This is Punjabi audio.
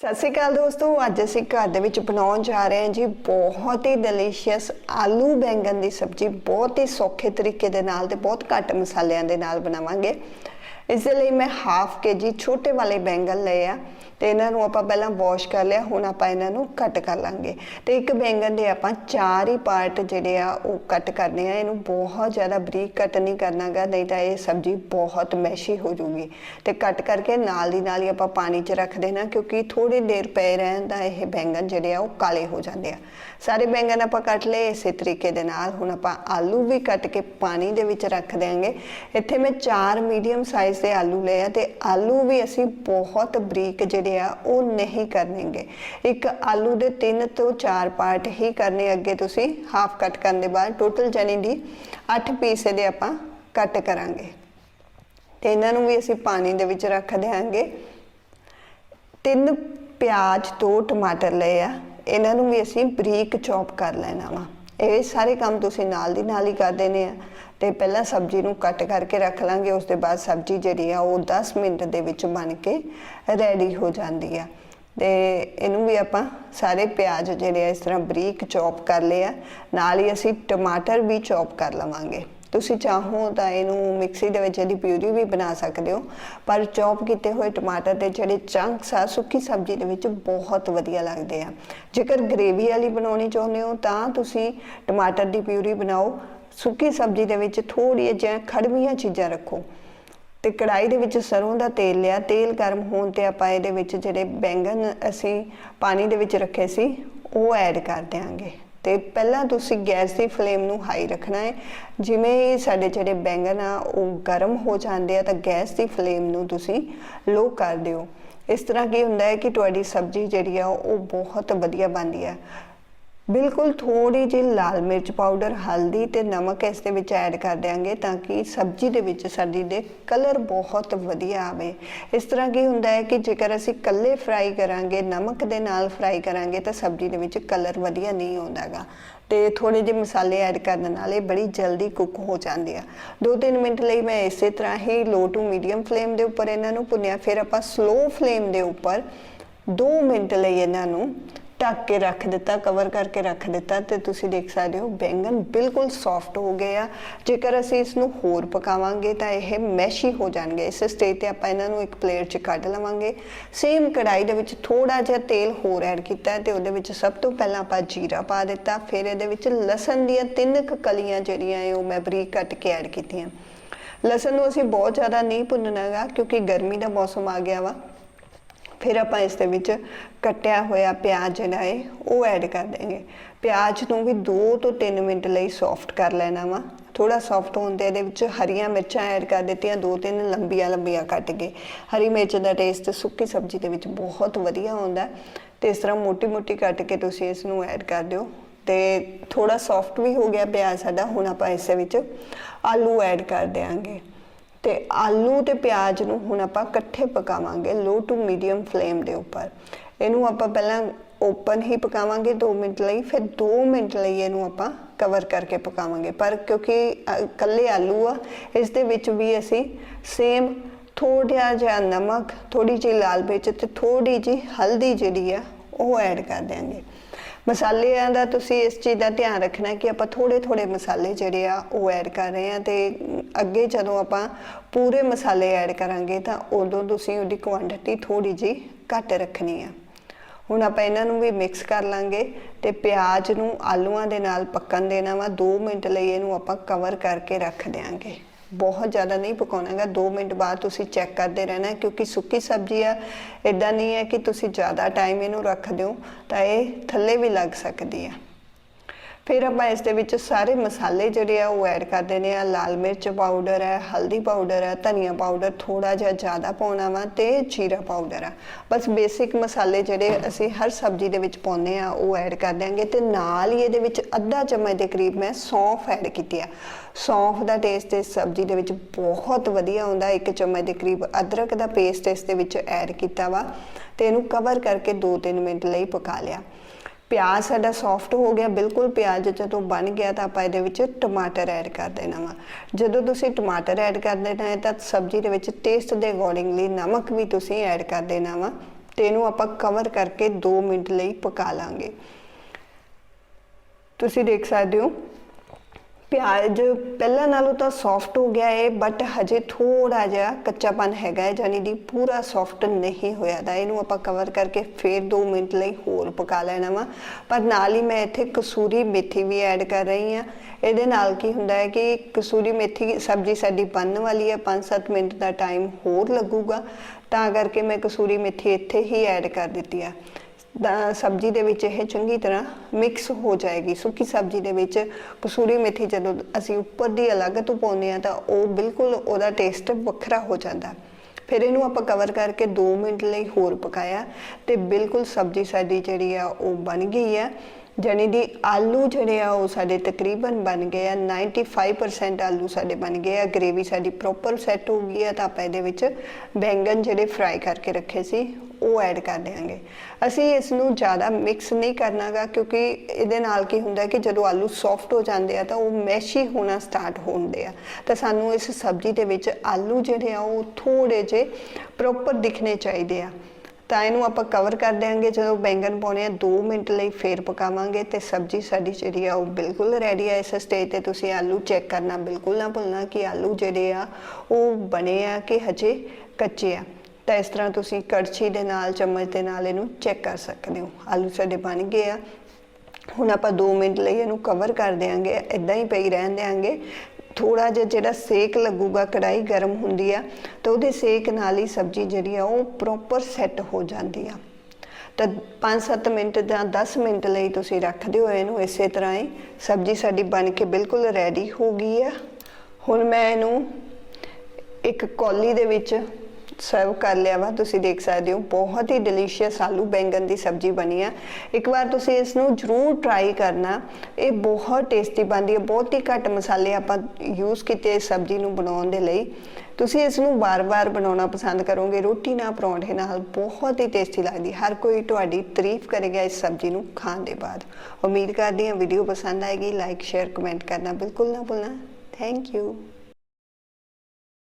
ਸਤਿ ਸ਼੍ਰੀ ਅਕਾਲ ਦੋਸਤੋ, ਅੱਜ ਅਸੀਂ ਘਰ ਦੇ ਵਿੱਚ ਬਣਾਉਣ ਜਾ ਰਹੇ ਹਾਂ ਜੀ ਬਹੁਤ ਹੀ ਡਿਲੀਸ਼ੀਅਸ ਆਲੂ ਬੈਂਗਨ ਦੀ ਸਬਜ਼ੀ। ਬਹੁਤ ਹੀ ਸੌਖੇ ਤਰੀਕੇ ਦੇ ਨਾਲ ਤੇ ਬਹੁਤ ਘੱਟ ਮਸਾਲਿਆਂ ਦੇ ਨਾਲ ਬਣਾਵਾਂਗੇ। ਇਸ ਦੇ ਲਈ ਮੈਂ ਹਾਫ ਕੇ ਜੀ ਛੋਟੇ ਵਾਲੇ ਬੈਂਗਨ ਲਏ ਆ। ਤੇ ਇਹਨਾਂ ਨੂੰ ਆਪਾਂ ਪਹਿਲਾਂ ਵਾਸ਼ ਕਰ ਲਿਆ, ਹੁਣ ਆਪਾਂ ਇਹਨਾਂ ਨੂੰ ਕੱਟ ਕਰ ਲਾਂਗੇ। ਤੇ ਇੱਕ ਬੈਂਗਨ ਦੇ ਆਪਾਂ ਚਾਰ ਹੀ ਪਾਰਟ ਜਿਹੜੇ ਆ, ਉਹ ਕੱਟ ਕਰਨੇ ਆ। ਇਹਨੂੰ ਬਹੁਤ ਜ਼ਿਆਦਾ ਬਰੀਕ ਕੱਟ ਨਹੀਂ ਕਰਨਾਗਾ, ਨਹੀਂ ਤਾਂ ਇਹ ਸਬਜ਼ੀ ਬਹੁਤ ਮੈਸ਼ੀ ਹੋ ਜੂਗੀ ਤੇ ਕੱਟ ਕਰਕੇ ਨਾਲ ਦੀ ਨਾਲ ਹੀ ਆਪਾਂ ਪਾਣੀ 'ਚ ਰੱਖ ਦੇਣਾ, ਕਿਉਂਕਿ ਥੋੜੀ ਦੇਰ ਪਏ ਰਹਿਣ ਤਾਂ ਇਹ ਬੈਂਗਨ ਜਿਹੜੇ ਆ, ਉਹ ਕਾਲੇ ਹੋ ਜਾਂਦੇ ਆ। ਸਾਰੇ ਬੈਂਗਨ ਆਪਾਂ ਕੱਟ ਲਏ ਇਸੇ ਤਰੀਕੇ ਦੇ ਨਾਲ। ਹੁਣ ਆਪਾਂ ਆਲੂ ਵੀ ਕੱਟ ਕੇ ਪਾਣੀ ਦੇ ਵਿੱਚ ਰੱਖ ਦੇਾਂਗੇ ਇੱਥੇ ਮੈਂ ਚਾਰ ਮੀਡੀਅਮ ਸਾਈਜ਼ ਦੇ ਆਲੂ ਲਏ ਆ, ਤੇ ਆਲੂ ਵੀ ਅਸੀਂ ਬਹੁਤ ਬਰੀਕ ਜਿਹੜੇ ਆ, ਉਹ ਨਹੀਂ ਕਰਨੇਗੇ। ਇੱਕ ਆਲੂ ਦੇ 3 ਤੋਂ 4 ਪਾਰਟ ਹੀ ਕਰਨੇ ਅੱਗੇ ਤੁਸੀਂ ਹਾਫ ਕੱਟ ਕਰਨ ਦੇ ਬਾਅਦ। ਟੋਟਲ ਜਾਨੀ ਦੀ 8 ਪੀਸ ਇਹਦੇ ਆਪਾਂ ਕੱਟ ਕਰਾਂਗੇ। ਤੇ ਇਹਨਾਂ ਨੂੰ ਵੀ ਅਸੀਂ ਪਾਣੀ ਦੇ ਵਿੱਚ ਰੱਖ ਦੇਾਂਗੇ ਤਿੰਨ ਪਿਆਜ਼, ਦੋ ਟਮਾਟਰ ਲਏ ਆ। ਇਹਨਾਂ ਨੂੰ ਵੀ ਅਸੀਂ ਬਰੀਕ ਚੌਪ ਕਰ ਲੈਣਾ ਵਾ। ਇਹ ਸਾਰੇ ਕੰਮ ਤੁਸੀਂ ਨਾਲ ਦੀ ਨਾਲ ਹੀ ਕਰ ਦੇਣੇ ਆ। ਤੇ ਪਹਿਲਾਂ ਸਬਜ਼ੀ ਨੂੰ ਕੱਟ ਕਰਕੇ ਰੱਖ ਲਾਂਗੇ, ਉਸ ਦੇ ਬਾਅਦ ਸਬਜ਼ੀ ਜਿਹੜੀ ਆ, ਉਹ 10 ਮਿੰਟ ਦੇ ਵਿੱਚ ਬਣ ਕੇ ਰੈਡੀ ਹੋ ਜਾਂਦੀ ਆ। ਤੇ ਇਹਨੂੰ ਵੀ ਆਪਾਂ ਸਾਰੇ ਪਿਆਜ਼ ਜਿਹੜੇ ਆ, ਇਸ ਤਰ੍ਹਾਂ ਬਰੀਕ ਚੌਪ ਕਰ ਲਏ ਆ। ਨਾਲ ਹੀ ਅਸੀਂ ਟਮਾਟਰ ਵੀ ਚੌਪ ਕਰ ਲਵਾਂਗੇ। ਤੁਸੀਂ ਚਾਹੋ ਤਾਂ ਇਹਨੂੰ ਮਿਕਸੀ ਦੇ ਵਿੱਚ ਇਹਦੀ ਪਿਊਰੀ ਵੀ ਬਣਾ ਸਕਦੇ ਹੋ, ਪਰ ਚੌਪ ਕੀਤੇ ਹੋਏ ਟਮਾਟਰ ਦੇ ਜਿਹੜੇ ਚੰਕਸ ਆ, ਸੁੱਕੀ ਸਬਜ਼ੀ ਦੇ ਵਿੱਚ ਬਹੁਤ ਵਧੀਆ ਲੱਗਦੇ ਆ। ਜੇਕਰ ਗ੍ਰੇਵੀ ਵਾਲੀ ਬਣਾਉਣੀ ਚਾਹੁੰਦੇ ਹੋ ਤਾਂ ਤੁਸੀਂ ਟਮਾਟਰ ਦੀ ਪਿਊਰੀ ਬਣਾਓ, ਸੁੱਕੀ ਸਬਜ਼ੀ ਦੇ ਵਿੱਚ ਥੋੜ੍ਹੀਆਂ ਜਿਹੀਆਂ ਖੜਵੀਆਂ ਚੀਜ਼ਾਂ ਰੱਖੋ। ਤੇ ਕੜਾਈ ਦੇ ਵਿੱਚ ਸਰੋਂ ਦਾ ਤੇਲ ਲਿਆ, ਤੇਲ ਗਰਮ ਹੋਣ ਤੇ ਆਪਾਂ ਇਹਦੇ ਵਿੱਚ ਜਿਹੜੇ ਬੈਂਗਨ ਅਸੀਂ ਪਾਣੀ ਦੇ ਵਿੱਚ ਰੱਖੇ ਸੀ, ਉਹ ਐਡ ਕਰ ਦਿਆਂਗੇ। ਤੇ ਪਹਿਲਾਂ ਤੁਸੀਂ ਗੈਸ ਦੀ ਫਲੇਮ ਨੂੰ ਹਾਈ ਰੱਖਣਾ ਹੈ। ਜਿਵੇਂ ਸਾਡੇ ਜਿਹੜੇ ਬੈਂਗਣ ਆ, ਉਹ ਗਰਮ ਹੋ ਜਾਂਦੇ ਆ, ਤਾਂ ਗੈਸ ਦੀ ਫਲੇਮ ਨੂੰ ਤੁਸੀਂ ਲੋ ਕਰ ਦਿਓ। ਇਸ ਤਰ੍ਹਾਂ ਕੀ ਹੁੰਦਾ ਹੈ ਕਿ ਤੁਹਾਡੀ ਸਬਜ਼ੀ ਜਿਹੜੀ ਆ, ਉਹ ਬਹੁਤ ਵਧੀਆ ਬਣਦੀ ਹੈ। ਬਿਲਕੁਲ ਥੋੜੀ ਜਿਹੀ ਲਾਲ ਮਿਰਚ ਪਾਊਡਰ, ਹਲਦੀ ਤੇ ਨਮਕ ਇਸ ਦੇ ਵਿੱਚ ਐਡ ਕਰ ਦਿਆਂਗੇ ਤਾਂ ਕਿ ਸਬਜ਼ੀ ਦੇ ਵਿੱਚ ਸਾਡੀ ਦੇ ਕਲਰ ਬਹੁਤ ਵਧੀਆ ਆਵੇ। ਇਸ ਤਰ੍ਹਾਂ ਕੀ ਹੁੰਦਾ ਹੈ ਕਿ ਜੇਕਰ ਅਸੀਂ ਕੱਲੇ ਫਰਾਈ ਕਰਾਂਗੇ, ਨਮਕ ਦੇ ਨਾਲ ਫਰਾਈ ਕਰਾਂਗੇ ਤਾਂ ਸਬਜ਼ੀ ਦੇ ਵਿੱਚ ਕਲਰ ਵਧੀਆ ਨਹੀਂ ਆਉਂਦਾਗਾ ਤੇ ਥੋੜੇ ਜਿਹੇ ਮਸਾਲੇ ਐਡ ਕਰਨ ਨਾਲ ਇਹ ਬੜੀ ਜਲਦੀ ਕੁੱਕ ਹੋ ਜਾਂਦੀ ਆ। 2-3 ਮਿੰਟ ਲਈ ਮੈਂ ਇਸੇ ਤਰ੍ਹਾਂ ਹੀ ਲੋ ਟੂ ਮੀਡੀਅਮ ਫਲੇਮ ਦੇ ਉੱਪਰ ਇਹਨਾਂ ਨੂੰ ਭੁੰਨਿਆ, ਫਿਰ ਆਪਾਂ ਸਲੋ ਫਲੇਮ ਦੇ ਉੱਪਰ 2 ਮਿੰਟ ਲਈ ਇਹਨਾਂ ਨੂੰ ਢੱਕ ਕੇ ਰੱਖ ਦਿੱਤਾ ਕਵਰ ਕਰਕੇ ਰੱਖ ਦਿੱਤਾ ਤੇ ਤੁਸੀਂ ਦੇਖ ਸਕਦੇ ਹੋ ਬੈਂਗਨ ਬਿਲਕੁਲ ਸੌਫਟ ਹੋ ਗਏ ਆ। ਜੇਕਰ ਅਸੀਂ ਇਸ ਨੂੰ ਹੋਰ ਪਕਾਵਾਂਗੇ ਤਾਂ ਇਹ ਮੈਸ਼ੀ ਹੋ ਜਾਣਗੇ। ਇਸ ਸਟੇਜ ਤੇ ਆਪਾਂ ਇਹਨਾਂ ਨੂੰ ਇੱਕ ਪਲੇਟ 'ਚ ਕੱਢ ਲਵਾਂਗੇ। ਸੇਮ ਕੜਾਈ ਦੇ ਵਿੱਚ ਥੋੜਾ ਜਿਹਾ ਤੇਲ ਹੋਰ ਐਡ ਕੀਤਾ ਤੇ ਉਹਦੇ ਵਿੱਚ ਸਭ ਤੋਂ ਪਹਿਲਾਂ ਆਪਾਂ ਜੀਰਾ ਪਾ ਦਿੱਤਾ। ਫਿਰ ਇਹਦੇ ਵਿੱਚ ਲਸਣ ਦੀਆਂ ਤਿੰਨ ਕੁ ਕਲੀਆਂ ਜਿਹੜੀਆਂ ਇਹ ਉਹ ਮੈਂ ਬਰੀਕ ਕੱਟ ਕੇ ਐਡ ਕੀਤੀਆਂ। ਲਸਣ ਨੂੰ ਅਸੀਂ ਬਹੁਤ ਜ਼ਿਆਦਾ ਨਹੀਂ ਭੁੰਨਣਾਗਾ ਕਿਉਂਕਿ ਗਰਮੀ ਦਾ ਮੌਸਮ ਆ ਗਿਆ ਵਾ। ਫਿਰ ਆਪਾਂ ਇਸ ਦੇ ਵਿੱਚ ਕੱਟਿਆ ਹੋਇਆ ਪਿਆਜ਼ ਜਿਹੜਾ ਹੈ ਉਹ ਐਡ ਕਰ ਦੇਂਗੇ ਪਿਆਜ਼ ਨੂੰ ਵੀ 2 ਤੋਂ 3 ਮਿੰਟ ਲਈ ਸੌਫਟ ਕਰ ਲੈਣਾ ਵਾ। ਥੋੜਾ ਸੌਫਟ ਹੋਣ ਤੇ ਇਹਦੇ ਵਿੱਚ ਹਰੀਆਂ ਮਿਰਚਾਂ ਐਡ ਕਰ ਦਿੱਤੀਆਂ, ਦੋ ਤਿੰਨ ਲੰਬੀਆਂ ਲੰਬੀਆਂ ਕੱਟ ਕੇ। ਹਰੀ ਮਿਰਚ ਦਾ ਟੇਸਟ ਸੁੱਕੀ ਸਬਜ਼ੀ ਦੇ ਵਿੱਚ ਬਹੁਤ ਵਧੀਆ ਹੁੰਦਾ ਤੇ ਇਸ ਤਰ੍ਹਾਂ ਮੋਟੀ ਮੋਟੀ ਕੱਟ ਕੇ ਤੁਸੀਂ ਇਸ ਨੂੰ ਐਡ ਕਰ ਦਿਓ। ਤੇ ਥੋੜਾ ਸੌਫਟ ਵੀ ਹੋ ਗਿਆ ਪਿਆਜ਼ ਸਾਡਾ, ਹੁਣ ਆਪਾਂ ਇਸ ਦੇ ਵਿੱਚ ਆਲੂ ਐਡ ਕਰ ਦੇਾਂਗੇ ਤੇ ਆਲੂ ਤੇ ਪਿਆਜ਼ ਨੂੰ ਹੁਣ ਆਪਾਂ ਇਕੱਠੇ ਪਕਾਵਾਂਗੇ ਲੋ ਟੂ ਮੀਡੀਅਮ ਫਲੇਮ ਦੇ ਉੱਪਰ। ਇਹਨੂੰ ਆਪਾਂ ਪਹਿਲਾਂ ਓਪਨ ਹੀ ਪਕਾਵਾਂਗੇ 2 ਮਿੰਟ ਲਈ, ਫਿਰ 2 ਮਿੰਟ ਲਈ ਇਹਨੂੰ ਆਪਾਂ ਕਵਰ ਕਰਕੇ ਪਕਾਵਾਂਗੇ। ਪਰ ਕਿਉਂਕਿ ਕੱਲੇ ਆਲੂ ਆ, ਇਸ ਦੇ ਵਿੱਚ ਵੀ ਅਸੀਂ ਸੇਮ ਥੋੜਾ ਜਿਹਾ ਨਮਕ ਥੋੜੀ ਜਿਹੀ ਲਾਲ ਮਿਰਚ ਤੇ ਥੋੜੀ ਜਿਹੀ ਹਲਦੀ ਜਿਹੜੀ ਆ, ਉਹ ਐਡ ਕਰ ਦਿਆਂਗੇ। ਮਸਾਲਿਆਂ ਦਾ ਤੁਸੀਂ ਇਸ ਚੀਜ਼ ਦਾ ਧਿਆਨ ਰੱਖਣਾ ਕਿ ਆਪਾਂ ਥੋੜੇ ਥੋੜੇ ਮਸਾਲੇ ਜਿਹੜੇ ਆ ਉਹ ਐਡ ਕਰ ਰਹੇ ਆ ਤੇ ਅੱਗੇ ਜਦੋਂ ਆਪਾਂ ਪੂਰੇ ਮਸਾਲੇ ਐਡ ਕਰਾਂਗੇ ਤਾਂ ਉਦੋਂ ਤੁਸੀਂ ਉਹਦੀ ਕੁਆਂਟੀਟੀ ਥੋੜੀ ਜੀ ਘੱਟ ਰੱਖਣੀ ਆ। ਹੁਣ ਆਪਾਂ ਇਹਨਾਂ ਨੂੰ ਵੀ ਮਿਕਸ ਕਰ ਲਾਂਗੇ ਤੇ ਪਿਆਜ਼ ਨੂੰ ਆਲੂਆਂ ਦੇ ਨਾਲ ਪੱਕਣ ਦੇਣਾ ਵਾ 2 ਮਿੰਟ ਲਈ ਇਹਨੂੰ ਆਪਾਂ ਕਵਰ ਕਰਕੇ ਰੱਖ ਦੇਾਂਗੇ ਬਹੁਤ ਜ਼ਿਆਦਾ ਨਹੀਂ ਪਕਾਉਣਾਗਾ। 2 ਮਿੰਟ ਬਾਅਦ ਤੁਸੀਂ ਚੈੱਕ ਕਰਦੇ ਰਹਿਣਾ, ਕਿਉਂਕਿ ਸੁੱਕੀ ਸਬਜ਼ੀ ਆ ਇਦਾਂ ਨਹੀਂ ਹੈ ਕਿ ਤੁਸੀਂ ਜ਼ਿਆਦਾ ਟਾਈਮ ਇਹਨੂੰ ਰੱਖ ਦਿਓ, ਤਾਂ ਇਹ ਥੱਲੇ ਵੀ ਲੱਗ ਸਕਦੀ ਹੈ ਫਿਰ ਆਪਾਂ ਇਸ ਦੇ ਵਿੱਚ ਸਾਰੇ ਮਸਾਲੇ ਜਿਹੜੇ ਆ ਉਹ ਐਡ ਕਰ ਦੇਣੇ ਆ। ਲਾਲ ਮਿਰਚ ਪਾਊਡਰ ਹੈ, ਹਲਦੀ ਪਾਊਡਰ ਹੈ, ਧਨੀਆ ਪਾਊਡਰ ਥੋੜਾ ਜਿਹਾ ਜ਼ਿਆਦਾ ਪਾਉਣਾ ਵਾ ਤੇ ਜੀਰਾ ਪਾਊਡਰ ਆ। ਬਸ ਬੇਸਿਕ ਮਸਾਲੇ ਜਿਹੜੇ ਅਸੀਂ ਹਰ ਸਬਜ਼ੀ ਦੇ ਵਿੱਚ ਪਾਉਂਦੇ ਆ, ਉਹ ਐਡ ਕਰ ਦਿਆਂਗੇ ਤੇ ਨਾਲ ਹੀ ਇਹਦੇ ਵਿੱਚ ਅੱਧਾ ਚਮਚ ਦੇ ਕਰੀਬ ਮੈਂ ਸੌਂਫ ਐਡ ਕੀਤੀ ਆ। ਸੌਂਫ ਦਾ ਟੇਸਟ ਇਸ ਸਬਜ਼ੀ ਦੇ ਵਿੱਚ ਬਹੁਤ ਵਧੀਆ ਆਉਂਦਾ। ਇੱਕ ਚਮਚ ਦੇ ਕਰੀਬ ਅਦਰਕ ਦਾ ਪੇਸਟ ਇਸ ਦੇ ਵਿੱਚ ਐਡ ਕੀਤਾ ਵਾ ਤੇ ਇਹਨੂੰ ਕਵਰ ਕਰਕੇ 2-3 ਮਿੰਟ ਲਈ ਪਕਾ ਲਿਆ। ਪਿਆਜ਼ ਸਾਡਾ ਸੌਫਟ ਹੋ ਗਿਆ, ਬਿਲਕੁਲ ਪਿਆਜ਼ ਜਦੋਂ ਬਣ ਗਿਆ ਤਾਂ ਆਪਾਂ ਇਹਦੇ ਵਿੱਚ ਟਮਾਟਰ ਐਡ ਕਰ ਦੇਣਾ ਵਾ। ਜਦੋਂ ਤੁਸੀਂ ਟਮਾਟਰ ਐਡ ਕਰ ਦੇਣਾ ਹੈ ਤਾਂ ਸਬਜ਼ੀ ਦੇ ਵਿੱਚ ਟੇਸਟ ਦੇ ਅਕੋਰਡਿੰਗਲੀ ਨਮਕ ਵੀ ਤੁਸੀਂ ਐਡ ਕਰ ਦੇਣਾ ਵਾ ਤੇ ਇਹਨੂੰ ਆਪਾਂ ਕਵਰ ਕਰਕੇ 2 ਮਿੰਟ ਲਈ ਪਕਾ ਲਾਂਗੇ। ਤੁਸੀਂ ਦੇਖ ਸਕਦੇ ਹੋ ਪਿਆਜ਼ ਪਹਿਲਾਂ ਨਾਲੋਂ ਤਾਂ ਸੌਫਟ ਹੋ ਗਿਆ ਹੈ ਬਟ ਹਜੇ ਥੋੜਾ ਜਿਹਾ ਕੱਚਾਪਨ ਹੈਗਾ ਹੈ ਜਾਨੀ ਦੀ ਪੂਰਾ ਸੌਫਟ ਨਹੀਂ ਹੋਇਆ ਦਾ। ਇਹਨੂੰ ਆਪਾਂ ਕਵਰ ਕਰਕੇ ਫੇਰ 2 ਮਿੰਟ ਲਈ ਹੋਰ ਪਕਾ ਲੈਣਾ ਵਾ। ਪਰ ਨਾਲ ਹੀ ਮੈਂ ਇੱਥੇ ਕਸੂਰੀ ਮੇਥੀ ਵੀ ਐਡ ਕਰ ਰਹੀ ਹਾਂ। ਇਹਦੇ ਨਾਲ ਕੀ ਹੁੰਦਾ ਹੈ ਕਿ ਕਸੂਰੀ ਮੇਥੀ ਸਬਜ਼ੀ ਸਾਡੀ ਬਣਨ ਵਾਲੀ ਹੈ 5-7 ਮਿੰਟ ਦਾ ਟਾਈਮ ਹੋਰ ਲੱਗੂਗਾ। ਤਾਂ ਕਰਕੇ ਮੈਂ ਕਸੂਰੀ ਮੇਥੀ ਇੱਥੇ ਹੀ ਐਡ ਕਰ ਦਿੱਤੀ ਆ। ਦਾ ਸਬਜ਼ੀ ਦੇ ਵਿੱਚ ਇਹ ਚੰਗੀ ਤਰ੍ਹਾਂ ਮਿਕਸ ਹੋ ਜਾਏਗੀ। ਸੁੱਕੀ ਸਬਜ਼ੀ ਦੇ ਵਿੱਚ ਕਸੂਰੀ ਮੇਥੀ ਜਦੋਂ ਅਸੀਂ ਉੱਪਰ ਦੀ ਅਲੱਗ ਤੋਂ ਪਾਉਂਦੇ ਆ ਤਾਂ ਉਹ ਬਿਲਕੁਲ ਉਹਦਾ ਟੇਸਟ ਵੱਖਰਾ ਹੋ ਜਾਂਦਾ। ਫਿਰ ਇਹਨੂੰ ਆਪਾਂ ਕਵਰ ਕਰਕੇ 2 ਮਿੰਟ ਲਈ ਹੋਰ ਪਕਾਇਆ ਤੇ ਬਿਲਕੁਲ ਸਬਜ਼ੀ ਸਾਡੀ ਜਿਹੜੀ ਆ ਉਹ ਬਣ ਗਈ ਆ। ਜਾਣੀ ਦੀ ਆਲੂ ਜਿਹੜੇ ਆ ਉਹ ਸਾਡੇ ਤਕਰੀਬਨ ਬਣ ਗਏ ਆ 95% ਆਲੂ ਸਾਡੇ ਬਣ ਗਏ ਆ ਗ੍ਰੇਵੀ ਸਾਡੀ ਪ੍ਰੋਪਰ ਸੈੱਟ ਹੋ ਗਈ ਆ, ਤਾਂ ਆਪਾਂ ਇਹਦੇ ਵਿੱਚ ਬੈਂਗਨ ਜਿਹੜੇ ਫਰਾਈ ਕਰਕੇ ਰੱਖੇ ਸੀ, ਉਹ ਐਡ ਕਰ ਦੇਵਾਂਗੇ ਅਸੀਂ ਇਸ ਨੂੰ ਜ਼ਿਆਦਾ ਮਿਕਸ ਨਹੀਂ ਕਰਨਾਗਾ, ਕਿਉਂਕਿ ਇਹਦੇ ਨਾਲ ਕੀ ਹੁੰਦਾ ਕਿ ਜਦੋਂ ਆਲੂ ਸੌਫਟ ਹੋ ਜਾਂਦੇ ਆ, ਤਾਂ ਉਹ ਮੈਸ਼ੀ ਹੋਣਾ ਸਟਾਰਟ ਹੁੰਦੇ ਆ। ਤਾਂ ਸਾਨੂੰ ਇਸ ਸਬਜ਼ੀ ਦੇ ਵਿੱਚ ਆਲੂ ਜਿਹੜੇ ਆ, ਉਹ ਥੋੜੇ ਜੇ ਪ੍ਰੋਪਰ ਦਿਖਣੇ ਚਾਹੀਦੇ ਆ। ਤਾਂ ਇਹਨੂੰ ਆਪਾਂ ਕਵਰ ਕਰ ਦਿਆਂਗੇ। ਜਦੋਂ ਬੈਂਗਣ ਪਾਉਣੇ ਆ 2 ਮਿੰਟ ਲਈ ਫੇਰ ਪਕਾਵਾਂਗੇ ਤੇ ਸਬਜ਼ੀ ਸਾਡੀ ਜਿਹੜੀ ਆ, ਉਹ ਬਿਲਕੁਲ ਰੈਡੀ ਆ। ਇਸ ਸਟੇਜ ਤੇ ਤੁਸੀਂ ਆਲੂ ਚੈੱਕ ਕਰਨਾ, ਬਿਲਕੁਲ ਨਾ ਭੁੱਲਣਾ ਕਿ ਆਲੂ ਜਿਹੜੇ ਆ, ਉਹ ਬਣੇ ਆ ਕਿ ਹਜੇ ਕੱਚੇ ਆ। ਤਾਂ ਇਸ ਤਰ੍ਹਾਂ ਤੁਸੀਂ ਕੜਛੀ ਦੇ ਨਾਲ, ਚਮਚ ਦੇ ਨਾਲ ਇਹਨੂੰ ਚੈੱਕ ਕਰ ਸਕਦੇ ਹੋ। ਆਲੂ ਸਾਡੇ ਬਣ ਗਏ ਆ। ਹੁਣ ਆਪਾਂ 2 ਮਿੰਟ ਲਈ ਇਹਨੂੰ ਕਵਰ ਕਰ ਦੇਾਂਗੇ ਇਦਾਂ ਹੀ ਪਈ ਰਹਿਣ ਦੇਾਂਗੇ ਥੋੜਾ ਜਿਹਾ ਜਿਹੜਾ ਸੇਕ ਲੱਗੂਗਾ ਕੜਾਈ ਗਰਮ ਹੁੰਦੀ ਆ, ਤਾਂ ਉਹਦੇ ਸੇਕ ਨਾਲ ਹੀ ਸਬਜ਼ੀ ਜਿਹੜੀ ਆ, ਉਹ ਪ੍ਰੋਪਰ ਸੈੱਟ ਹੋ ਜਾਂਦੀ ਆ। ਤਾਂ 5-7 ਮਿੰਟ ਜਾਂ 10 ਮਿੰਟ ਲਈ ਤੁਸੀਂ ਰੱਖਦੇ ਹੋ ਇਹਨੂੰ ਇਸੇ ਤਰ੍ਹਾਂ ਹੀ। ਸਬਜ਼ੀ ਸਾਡੀ ਬਣ ਕੇ ਬਿਲਕੁਲ ਰੈਡੀ ਹੋ ਗਈ ਆ। ਹੁਣ ਮੈਂ ਇਹਨੂੰ ਇੱਕ ਕੌਲੀ ਦੇ ਵਿੱਚ ਸਰਵ ਕਰ ਲਿਆ ਵਾ, ਤੁਸੀਂ ਦੇਖ ਸਕਦੇ ਹੋ, ਬਹੁਤ ਹੀ ਡਿਲੀਸ਼ੀਅਸ ਆਲੂ ਬੈਂਗਨ ਦੀ ਸਬਜ਼ੀ ਬਣੀ ਆ। ਇੱਕ ਵਾਰ ਤੁਸੀਂ ਇਸ ਨੂੰ ਜਰੂਰ ਟਰਾਈ ਕਰਨਾ, ਇਹ ਬਹੁਤ ਟੇਸਟੀ ਬਣਦੀ ਹੈ ਬਹੁਤ ਹੀ ਘੱਟ ਮਸਾਲੇ ਆਪਾਂ ਯੂਜ਼ ਕੀਤੇ ਇਸ ਸਬਜ਼ੀ ਨੂੰ ਬਣਾਉਣ ਦੇ ਲਈ। ਤੁਸੀਂ ਇਸ ਨੂੰ ਵਾਰ-ਵਾਰ ਬਣਾਉਣਾ ਪਸੰਦ ਕਰੋਗੇ, ਰੋਟੀ ਨਾਲ ਪਰੌਂਠੇ ਨਾਲ, ਬਹੁਤ ਹੀ ਟੇਸਟੀ ਲੱਗਦੀ, ਹਰ ਕੋਈ ਤੁਹਾਡੀ ਤਾਰੀਫ ਕਰੇਗਾ ਇਸ ਸਬਜ਼ੀ ਨੂੰ ਖਾਣ ਦੇ ਬਾਅਦ। ਉਮੀਦ ਕਰਦੀ ਹਾਂ ਵੀਡੀਓ ਪਸੰਦ ਆਏਗੀ ਲਾਈਕ ਸ਼ੇਅਰ ਕਮੈਂਟ ਕਰਨਾ ਬਿਲਕੁਲ ਨਾ ਭੁੱਲਣਾ। Thank you